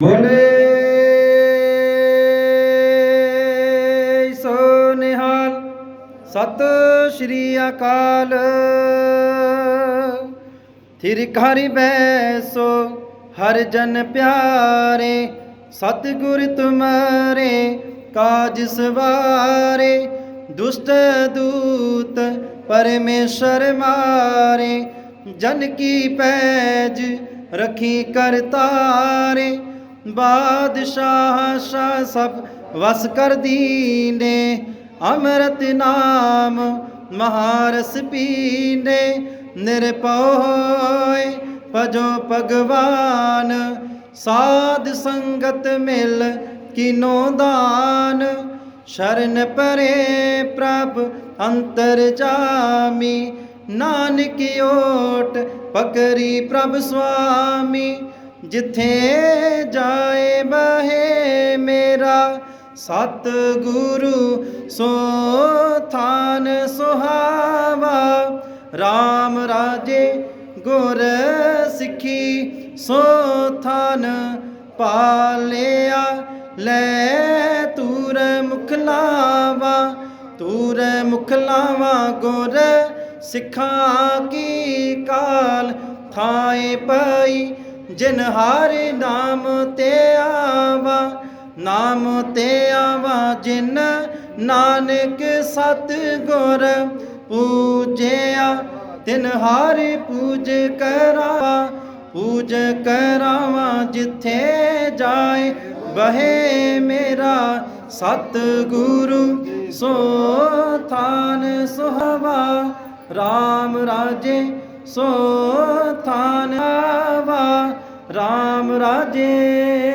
ਬੋਲੇ ਸੋ ਨਿਹਾਲ, ਸਤਿ ਸ਼੍ਰੀ ਅਕਾਲ। ਥਿਰ ਘਰ ਬੈਸੋ, ਹਰ ਜਨ ਪਿਆਰੇ, ਸਤਿਗੁਰ ਤੁਮਾਰੇ, ਕਾਜ ਸਵਾਰੇ। ਦੁਸ਼ਟ ਦੂਤ ਪਰਮੇਸ਼ਰ ਮਾਰੇ, ਜਨ ਕੀ ਪੈਜ ਰਖੀ ਕਰਤਾਰੇ। ਬਾਦਸ਼ਾਹ ਸ਼ਾਹ ਸਭ ਵਸ ਕਰ ਦੀਨੇ ਅੰਮ੍ਰਿਤ ਨਾਮ ਮਹਾਰਸ ਪੀਨੇ ਨਿਰਭਉ ਭਜੋ ਭਗਵਾਨ, ਸਾਧ ਸੰਗਤ ਮਿਲ ਕੀਨੋ ਦਾਨ, ਸ਼ਰਨ ਪਰੇ ਪ੍ਰਭ ਅੰਤਰ ਜਾਮੀ, ਨਾਨਕ ਓਟ ਪਕਰੀ ਪ੍ਰਭ ਸੁਆਮੀ ਜਿੱਥੇ ਜਾਏ ਬਹੇ ਮੇਰਾ ਸਤ ਗੁਰੂ ਸੋ ਥਾਨ ਸੁਹਾਵਾ। RAM ਰਾਜੇ ਗੁਰ ਸਿੱਖੀ, ਸੋ ਥਾਨ ਪਾਲਿਆ। ਲੈ ਤੂਰ ਮੁਖ ਲਾਵਾ, ਤੂਰ ਮੁਖ ਲਾਵਾ ਗੁਰ ਸਿੱਖਾਂ ਕੀ ਕਾਲ। ਥਾਏ ਪਈ ਜਿਨ ਹਰਿ ਨਾਮ ਤੇ ਆਵਾ, ਨਾਮ ਤੇ ਆਵਾ ਜਿਨ ਨਾਨਕ ਸਤ ਗੁਰ ਪੂਜਿਆ, ਤਿਨ ਹਰਿ ਪੂਜ ਕਰਾਵਾ ਪੂਜ ਕਰਾਵਾ ਜਿੱਥੇ ਜਾਏ ਬਹੇ ਮੇਰਾ ਸਤ ਗੁਰੂ ਸੋ ਥਾਨ ਸੁਹਵਾ RAM ਰਾਜੇ ਸੋ ਥਾਨ RAM ਰਾਜੇ